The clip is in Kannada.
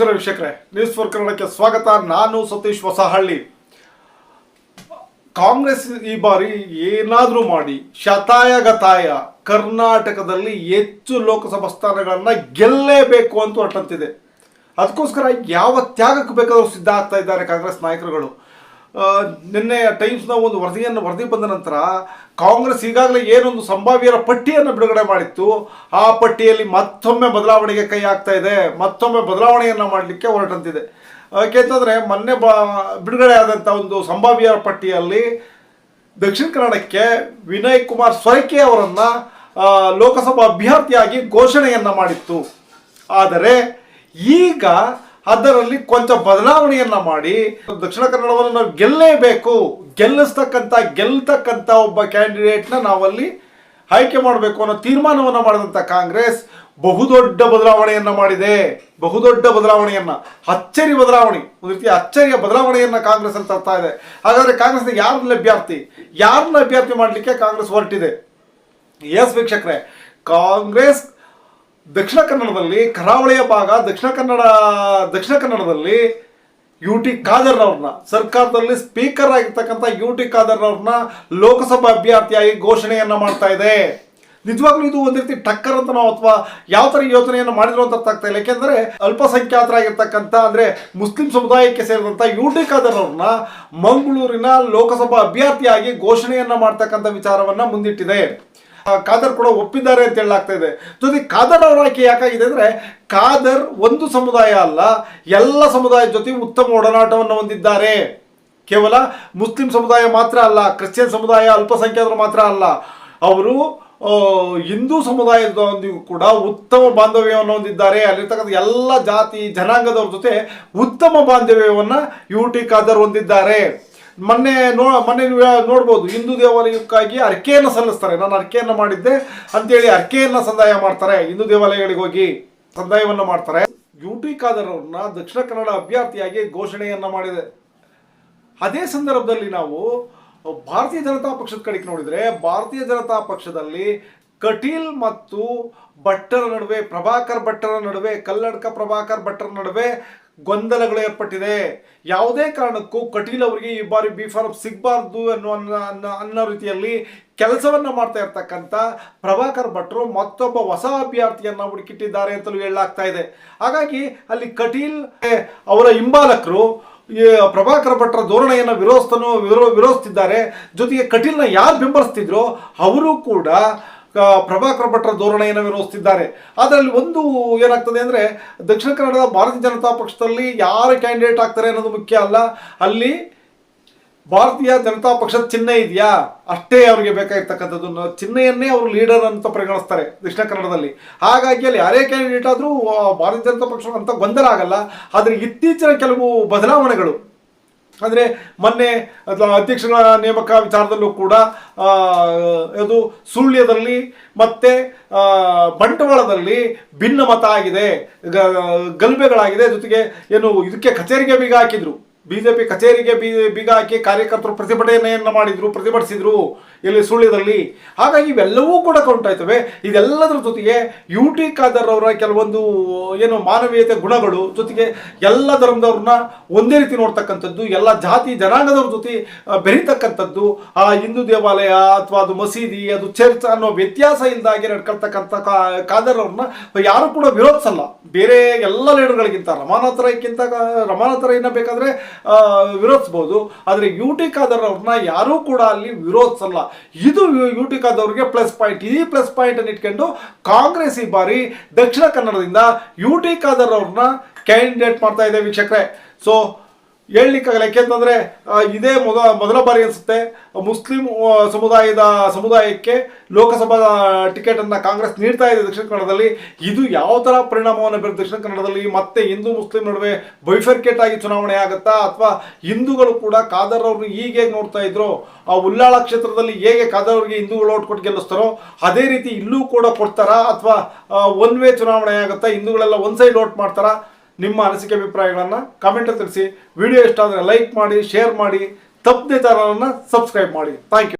ನಮಸ್ಕಾರ ವೀಕ್ಷಕರೇ ನ್ಯೂಸ್ ಫೋರ್ ಕನ್ನಡಕ್ಕೆ ಸ್ವಾಗತ. ನಾನು ಸತೀಶ್ ಹೊಸಹಳ್ಳಿ. ಕಾಂಗ್ರೆಸ್ ಈ ಬಾರಿ ಏನಾದರೂ ಮಾಡಿ, ಶತಾಯಗತಾಯ ಕರ್ನಾಟಕದಲ್ಲಿ ಹೆಚ್ಚು ಲೋಕಸಭಾ ಸ್ಥಾನಗಳನ್ನು ಗೆಲ್ಲೇಬೇಕು ಅಂತ ಹೊರಟಂತಿದೆ ಅದಕ್ಕೋಸ್ಕರ ಯಾವ ತ್ಯಾಗಕ್ಕೆ ಬೇಕಾದರೂ ಸಿದ್ಧ ಆಗ್ತಾ ಇದ್ದಾರೆ ಕಾಂಗ್ರೆಸ್ ನಾಯಕರುಗಳು. ನಿನ್ನೆ ಟೈಮ್ಸ್ನ ಒಂದು ವರದಿಯನ್ನು ವರದಿ ಬಂದ ನಂತರ ಕಾಂಗ್ರೆಸ್ ಈಗಾಗಲೇ ಏನೊಂದು ಸಂಭಾವ್ಯರ ಪಟ್ಟಿಯನ್ನು ಬಿಡುಗಡೆ ಮಾಡಿತ್ತು. ಆ ಪಟ್ಟಿಯಲ್ಲಿ ಮತ್ತೊಮ್ಮೆ ಬದಲಾವಣೆಗೆ ಕೈ ಹಾಕ್ತಾ ಇದೆ. ಮತ್ತೊಮ್ಮೆ ಬದಲಾವಣೆಯನ್ನು ಮಾಡಲಿಕ್ಕೆ ಹೊರಟಂತಿದೆ. ಯಾಕೆಂತಂದರೆ ಮೊನ್ನೆ ಬ ಬಿಡುಗಡೆ ಆದಂಥ ಒಂದು ಸಂಭಾವ್ಯರ ಪಟ್ಟಿಯಲ್ಲಿ ದಕ್ಷಿಣ ಕನ್ನಡಕ್ಕೆ ವಿನಯ್ ಕುಮಾರ್ ಸೊರಕೆ ಅವರನ್ನ ಲೋಕಸಭಾ ಅಭ್ಯರ್ಥಿಯಾಗಿ ಘೋಷಣೆಯನ್ನ ಮಾಡಿತ್ತು. ಆದರೆ ಈಗ ಅದರಲ್ಲಿ ಕೊಂಚ ಬದಲಾವಣೆಯನ್ನ ಮಾಡಿ. ದಕ್ಷಿಣ ಕನ್ನಡವನ್ನು ನಾವು ಗೆಲ್ಲಲೇಬೇಕು ಗೆಲ್ಲಿಸ್ತಕ್ಕಂಥ, ಗೆಲ್ತಕ್ಕಂಥ ಒಬ್ಬ ಕ್ಯಾಂಡಿಡೇಟ್ನ ನಾವಲ್ಲಿ ಆಯ್ಕೆ ಮಾಡಬೇಕು ಅನ್ನೋ ತೀರ್ಮಾನವನ್ನು ಮಾಡಿದಂಥ ಕಾಂಗ್ರೆಸ್ ಬಹುದೊಡ್ಡ ಬದಲಾವಣೆಯನ್ನ ಮಾಡಿದೆ. ಬಹುದೊಡ್ಡ ಬದಲಾವಣೆಯನ್ನ, ಅಚ್ಚರಿ ಬದಲಾವಣೆ, ಒಂದು ರೀತಿಯ ಅಚ್ಚರಿಯ ಬದಲಾವಣೆಯನ್ನ ಕಾಂಗ್ರೆಸ್ ಅಲ್ಲಿ ತರ್ತಾ ಇದೆ. ಹಾಗಾದ್ರೆ ಕಾಂಗ್ರೆಸ್ನ ಯಾರನ್ನ ಅಭ್ಯರ್ಥಿ ಯಾರನ್ನ ಅಭ್ಯರ್ಥಿ ಮಾಡಲಿಕ್ಕೆ ಕಾಂಗ್ರೆಸ್ ಹೊರಟಿದೆ? ಎಸ್ ವೀಕ್ಷಕರೇ, ಕಾಂಗ್ರೆಸ್ ದಕ್ಷಿಣ ಕನ್ನಡದಲ್ಲಿ ಕರಾವಳಿಯ ಭಾಗ, ದಕ್ಷಿಣ ಕನ್ನಡ, ದಕ್ಷಿಣ ಕನ್ನಡದಲ್ಲಿ ಯು ಟಿ ಖಾದರ್ ಅವ್ರನ್ನ ಸರ್ಕಾರದಲ್ಲಿ ಸ್ಪೀಕರ್ ಆಗಿರ್ತಕ್ಕಂಥ ಯು ಟಿ ಖಾದರ್ ಅವ್ರನ್ನ ಲೋಕಸಭಾ ಅಭ್ಯರ್ಥಿಯಾಗಿ ಘೋಷಣೆಯನ್ನ ಮಾಡ್ತಾ ಇದೆ. ನಿಜವಾಗ್ಲೂ ಇದು ಒಂದು ರೀತಿ ಟಕ್ಕರ್ ಅಂತ ನಾವು ಅಥವಾ ಯಾವ ತರ ಯೋಜನೆಯನ್ನು ಮಾಡಿದ್ರು ಅಂತ ಅರ್ಥ ಆಗ್ತಾ ಇಲ್ಲ. ಯಾಕೆಂದ್ರೆ ಅಲ್ಪಸಂಖ್ಯಾತರಾಗಿರ್ತಕ್ಕಂಥ, ಅಂದ್ರೆ ಮುಸ್ಲಿಂ ಸಮುದಾಯಕ್ಕೆ ಸೇರಿದಂಥ ಯು ಟಿ ಖಾದರ್ ಅವ್ರನ್ನ ಮಂಗಳೂರಿನ ಲೋಕಸಭಾ ಅಭ್ಯರ್ಥಿಯಾಗಿ ಘೋಷಣೆಯನ್ನ ಮಾಡ್ತಕ್ಕಂಥ ವಿಚಾರವನ್ನ ಮುಂದಿಟ್ಟಿದೆ. ಖಾದರ್ ಕೂಡ ಒಪ್ಪಿದ್ದಾರೆ ಅಂತ ಹೇಳಲಾಗ್ತಾ ಇದೆ. ಜೊತೆ ಖಾದರ್ ಅವರ ಆಯ್ಕೆ ಯಾಕಾಗಿದೆ ಅಂದ್ರೆ, ಖಾದರ್ ಒಂದು ಸಮುದಾಯ ಅಲ್ಲ, ಎಲ್ಲ ಸಮುದಾಯದ ಜೊತೆ ಉತ್ತಮ ಒಡನಾಟವನ್ನು ಹೊಂದಿದ್ದಾರೆ. ಕೇವಲ ಮುಸ್ಲಿಂ ಸಮುದಾಯ ಮಾತ್ರ ಅಲ್ಲ, ಕ್ರಿಶ್ಚಿಯನ್ ಸಮುದಾಯ ಅಲ್ಪಸಂಖ್ಯಾತರು ಮಾತ್ರ ಅಲ್ಲ, ಅವರು ಹಿಂದೂ ಸಮುದಾಯದೊಂದಿಗೂ ಕೂಡ ಉತ್ತಮ ಬಾಂಧವ್ಯವನ್ನು ಹೊಂದಿದ್ದಾರೆ. ಅಲ್ಲಿರ್ತಕ್ಕಂಥ ಎಲ್ಲ ಜಾತಿ, ಜನಾಂಗದವ್ರ ಜೊತೆ ಉತ್ತಮ ಬಾಂಧವ್ಯವನ್ನು ಯು ಟಿ ಖಾದರ್ ಹೊಂದಿದ್ದಾರೆ. ಮೊನ್ನೆ ನೋ, ಮೊನ್ನೆ ನೋಡ್ಬೋದು, ಹಿಂದೂ ದೇವಾಲಯಕ್ಕಾಗಿ ಅರ್ಕೆಯನ್ನು ಸಲ್ಲಿಸ್ತಾರೆ. ನಾನು ಅರ್ಕೆಯನ್ನು ಮಾಡಿದ್ದೆ, ಅಂತೇಳಿ ಅರ್ಕೆಯನ್ನು ಸಂದಾಯ ಮಾಡ್ತಾರೆ. ಹಿಂದೂ ದೇವಾಲಯಗಳಿಗೆ ಹೋಗಿ ಸಂದಾಯವನ್ನು ಮಾಡ್ತಾರೆ. ಯು ಟಿ ಖಾದರ್ ದಕ್ಷಿಣ ಕನ್ನಡ ಅಭ್ಯರ್ಥಿಯಾಗಿ ಘೋಷಣೆಯನ್ನು ಮಾಡಿದೆ. ಅದೇ ಸಂದರ್ಭದಲ್ಲಿ ನಾವು ಭಾರತೀಯ ಜನತಾ ಪಕ್ಷದ ಕಡೆಗೆ ನೋಡಿದರೆ, ಭಾರತೀಯ ಜನತಾ ಪಕ್ಷದಲ್ಲಿ ಕಟೀಲ್ ಮತ್ತು ಭಟ್ಟರ ನಡುವೆ, ಪ್ರಭಾಕರ್ ಭಟ್ಟರ ನಡುವೆ, ಕಲ್ಲಡ್ಕ ಪ್ರಭಾಕರ್ ಭಟ್ಟರ ನಡುವೆ ಗೊಂದಲಗಳು ಏರ್ಪಟ್ಟಿದೆ. ಯಾವುದೇ ಕಾರಣಕ್ಕೂ ಕಟೀಲ್ ಅವರಿಗೆ ಈ ಬಾರಿ ಬಿ ಫಾರಂ ಸಿಗಬಾರ್ದು ಅನ್ನೋ ಅನ್ನೋ- ರೀತಿಯಲ್ಲಿ ಕೆಲಸವನ್ನು ಮಾಡ್ತಾ ಇರ್ತಕ್ಕಂಥ ಪ್ರಭಾಕರ್ ಭಟ್ರು ಮತ್ತೊಬ್ಬ ಹೊಸ ಅಭ್ಯರ್ಥಿಯನ್ನು ಹುಡುಕಿಟ್ಟಿದ್ದಾರೆ ಅಂತಲೂ ಹೇಳಲಾಗ್ತಾ ಇದೆ. ಹಾಗಾಗಿ ಅಲ್ಲಿ ಕಟೀಲ್ ಅವರ ಹಿಂಬಾಲಕರು ಪ್ರಭಾಕರ ಭಟ್ರ ಧೋರಣೆಯನ್ನು ವಿರೋಧಿಸ್ತನು, ವಿರೋ, ವಿರೋಧಿಸ್ತಿದ್ದಾರೆ. ಜೊತೆಗೆ ಕಟೀಲ್ನ ಯಾರು ಬೆಂಬಲಿಸ್ತಿದ್ರು, ಅವರು ಕೂಡ ಪ್ರಭಾಕರ ಭಟ್ರ ಧೋರಣೆಯನ್ನು ವಿರೋಧಿಸುತ್ತಿದ್ದಾರೆ ಅದರಲ್ಲಿ ಒಂದು ಏನಾಗ್ತದೆ ಅಂದರೆ, ದಕ್ಷಿಣ ಕನ್ನಡದ ಭಾರತೀಯ ಜನತಾ ಪಕ್ಷದಲ್ಲಿ ಯಾರು ಕ್ಯಾಂಡಿಡೇಟ್ ಆಗ್ತಾರೆ ಅನ್ನೋದು ಮುಖ್ಯ ಅಲ್ಲ. ಅಲ್ಲಿ ಭಾರತೀಯ ಜನತಾ ಪಕ್ಷದ ಚಿಹ್ನೆ ಇದೆಯಾ? ಅಷ್ಟೇ ಅವರಿಗೆ ಬೇಕಾಗಿರ್ತಕ್ಕಂಥದ್ದು ಚಿಹ್ನೆಯನ್ನೇ ಅವರು ಲೀಡರ್ ಅಂತ ಪರಿಗಣಿಸ್ತಾರೆ ದಕ್ಷಿಣ ಕನ್ನಡದಲ್ಲಿ. ಹಾಗಾಗಿ ಅಲ್ಲಿ ಯಾರೇ ಕ್ಯಾಂಡಿಡೇಟ್ ಆದರೂ ಭಾರತೀಯ ಜನತಾ ಪಕ್ಷ ಅಂತ ಗೊಂದಲ ಆಗಲ್ಲ. ಆದರೆ ಇತ್ತೀಚಿನ ಕೆಲವು ಬದಲಾವಣೆಗಳು ಅಂದರೆ ಮೊನ್ನೆ ಅಧ್ಯಕ್ಷಗಳ ನೇಮಕ ವಿಚಾರದಲ್ಲೂ ಕೂಡ ಅದು ಸುಳ್ಯದಲ್ಲಿ ಮತ್ತೆ ಬಂಟವಾಳದಲ್ಲಿ ಭಿನ್ನ ಮತ ಆಗಿದೆ ಗಲಭೆಗಳಾಗಿದೆ ಜೊತೆಗೆ ಏನು, ಇದಕ್ಕೆ ಕಚೇರಿಗೆ ಬೀಗ ಹಾಕಿದ್ರು. ಬಿಜೆಪಿ ಕಚೇರಿಗೆ ಬಿ ಬೀಗ ಹಾಕಿ ಕಾರ್ಯಕರ್ತರು ಪ್ರತಿಭಟನೆಯನ್ನು ಮಾಡಿದ್ರು, ಪ್ರತಿಭಟಿಸಿದ್ರು, ಇಲ್ಲಿ ಸುಳ್ಯದಲ್ಲಿ ಹಾಗಾಗಿ ಇವೆಲ್ಲವೂ ಕೂಡ ಕೌಂಟ್ ಆಯ್ತವೆ ಇದೆಲ್ಲದರ ಜೊತೆಗೆ ಯು ಟಿ ಖಾದರ್ ಅವರ ಕೆಲವೊಂದು, ಏನು ಮಾನವೀಯತೆ ಗುಣಗಳು ಜೊತೆಗೆ ಎಲ್ಲ ಧರ್ಮದವ್ರನ್ನ ಒಂದೇ ರೀತಿ ನೋಡ್ತಕ್ಕಂಥದ್ದು, ಎಲ್ಲ ಜಾತಿ ಜನಾಂಗದವ್ರ ಜೊತೆ ಬೆರೀತಕ್ಕಂಥದ್ದು, ಆ, ಹಿಂದೂ ದೇವಾಲಯ ಅಥವಾ ಅದು ಮಸೀದಿ, ಅದು ಚರ್ಚ್ ಅನ್ನೋ ವ್ಯತ್ಯಾಸ ಇಲ್ಲದಾಗಿ ನಡ್ಕೊಳ್ತಕ್ಕಂಥ ಖಾದರ್ ಅವ್ರನ್ನ ಯಾರು ಕೂಡ ವಿರೋಧಿಸಲ್ಲ. ಬೇರೆ ಎಲ್ಲ ಲೀಡರ್ಗಳಿಗಿಂತ, ರಮಾನಾಥ ರೈಕ್ಕಿಂತ ರಮಾನಾಥ ರೈನ ಬೇಕಾದ್ರೆ ವಿರೋಧಿಸ್ಬೋದು. ಆದರೆ ಅವ್ರನ್ನ ಯಾರೂ ಕೂಡ ಅಲ್ಲಿ ವಿರೋಧಿಸಲ್ಲ. ಇದು ಯು ಟಿ ಖಾದರ್ ಅವ್ರಿಗೆ ಪ್ಲಸ್ ಪಾಯಿಂಟ್ ಈ ಪ್ಲಸ್ ಪಾಯಿಂಟ್ ಅನ್ನು ಇಟ್ಕೊಂಡು ಕಾಂಗ್ರೆಸ್ ಈ ಬಾರಿ ದಕ್ಷಿಣ ಕನ್ನಡದಿಂದ ಯು ಟಿ ಖಾದರ್ ಅವ್ರನ್ನ ಕ್ಯಾಂಡಿಡೇಟ್ ಮಾಡ್ತಾ ಇದೆ ವೀಕ್ಷಕರೇ. ಸೊ ಹೇಳಲಿಕ್ಕಾಗಲ್ಲ. ಯಾಕೆಂತಂದ್ರೆ ಇದೇ ಮೊದ, ಮೊದಲ ಬಾರಿ ಅನಿಸುತ್ತೆ, ಮುಸ್ಲಿಂ ಸಮುದಾಯದ, ಸಮುದಾಯಕ್ಕೆ ಲೋಕಸಭಾ ಟಿಕೆಟ್ ಅನ್ನ ಕಾಂಗ್ರೆಸ್ ನೀಡ್ತಾ ಇದೆ ದಕ್ಷಿಣ ಕನ್ನಡದಲ್ಲಿ. ಇದು ಯಾವ ತರ ಪರಿಣಾಮವನ್ನು ಬೀರುತ್ತೆ ದಕ್ಷಿಣ ಕನ್ನಡದಲ್ಲಿ? ಮತ್ತೆ ಹಿಂದೂ, ಮುಸ್ಲಿಂ ನಡುವೆ ಬೈಫರ್ಕೇಟ್ ಆಗಿ ಚುನಾವಣೆ ಆಗುತ್ತಾ? ಅಥವಾ ಹಿಂದೂಗಳು ಕೂಡ ಖಾದರ್ ಅವ್ರನ್ನ ಈಗ ಹೇಗೆ ನೋಡ್ತಾ ಇದ್ರು? ಆ ಉಲ್ಲಾಳ ಕ್ಷೇತ್ರದಲ್ಲಿ ಹೇಗೆ ಖಾದರ್ ಅವ್ರಿಗೆ ಹಿಂದೂಗಳು ಓಟ್ ಕೊಟ್ಟು ಗೆಲ್ಲಿಸ್ತಾರೋ? ಅದೇ ರೀತಿ ಇಲ್ಲೂ ಕೂಡ ಕೊಡ್ತಾರಾ? ಅಥವಾ ಒನ್ ವೇ ಚುನಾವಣೆ ಆಗುತ್ತಾ? ಹಿಂದೂಗಳೆಲ್ಲ ಒನ್ ಸೈಡ್ ಓಟ್ ಮಾಡ್ತಾರಾ? ನಿಮ್ಮ ಅನಿಸಿಕೆ ಅಭಿಪ್ರಾಯಗಳನ್ನು ಕಾಮೆಂಟಲ್ಲಿ ತಿಳಿಸಿ. ವಿಡಿಯೋ ಇಷ್ಟ ಆದರೆ ಲೈಕ್ ಮಾಡಿ ಶೇರ್ ಮಾಡಿ, ತಪ್ಪದೆ ಚಾನಲನ್ನು ಸಬ್ಸ್ಕ್ರೈಬ್ ಮಾಡಿ. Thank you